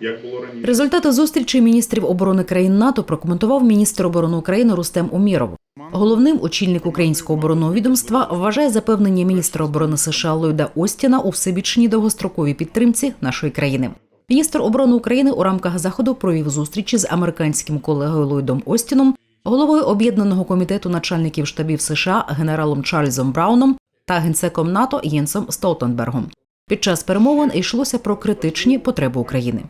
як було раніше. Результати зустрічі міністрів оборони країн НАТО прокоментував міністр оборони України Рустем Уміров. Головним очільник українського оборонного відомства вважає запевнення міністра оборони США Ллойда Остіна у всебічній довгостроковій підтримці нашої країни. Міністр оборони України у рамках заходу провів зустрічі з американським колегою Ллойдом Остіном, головою об'єднаного комітету начальників штабів США генералом Чарльзом Брауном та генсеком НАТО Єнсом Столтенбергом. Під час перемовин йшлося про критичні потреби України.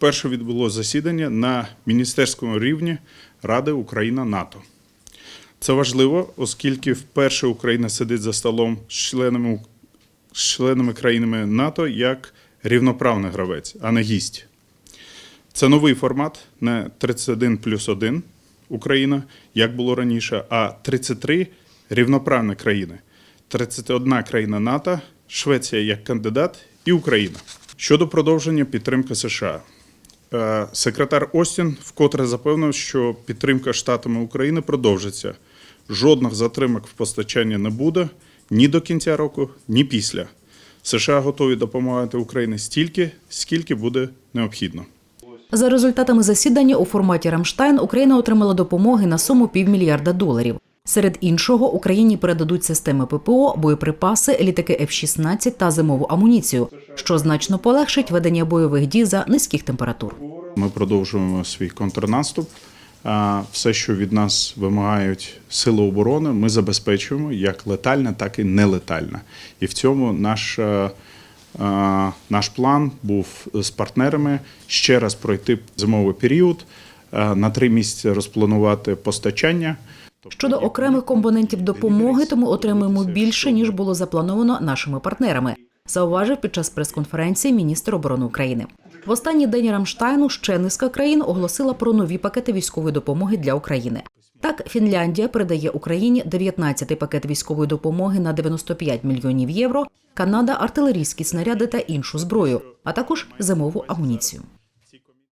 Вперше відбулося засідання на міністерському рівні Ради Україна НАТО. Це важливо, оскільки вперше Україна сидить за столом з членами, з членами країнами НАТО як рівноправний гравець, а не гість. Це новий формат, не 31 плюс 1 Україна, як було раніше, а 33 рівноправні країни. 31 країна НАТО, Швеція як кандидат і Україна. Щодо продовження підтримки США. Е, Секретар Остін вкотре запевнив, що підтримка штатами України продовжиться. Жодних затримок в постачанні не буде ні до кінця року, ні після. США готові допомагати Україні стільки, скільки буде необхідно. За результатами засідання у форматі Рамштайн Україна отримала допомоги на суму півмільярда доларів. Серед іншого Україні передадуть системи ППО, боєприпаси, літаки F-16 та зимову амуніцію, що значно полегшить ведення бойових дій за низьких температур. Ми продовжуємо свій контрнаступ. Все, що від нас вимагають сили оборони, ми забезпечуємо як летальне, так і нелетальне. І в цьому наш, е, е, наш план був з партнерами ще раз пройти зимовий період, е, на три місяці розпланувати постачання. Щодо окремих компонентів допомоги, то ми отримуємо більше ніж було заплановано нашими партнерами. Зауважив під час прес-конференції міністр оборони України. В останній день Рамштайну ще низка країн оголосила про нові пакети військової допомоги для України. Так, Фінляндія передає Україні 19-й пакет військової допомоги на 95 мільйонів євро, Канада артилерійські снаряди та іншу зброю, а також зимову амуніцію.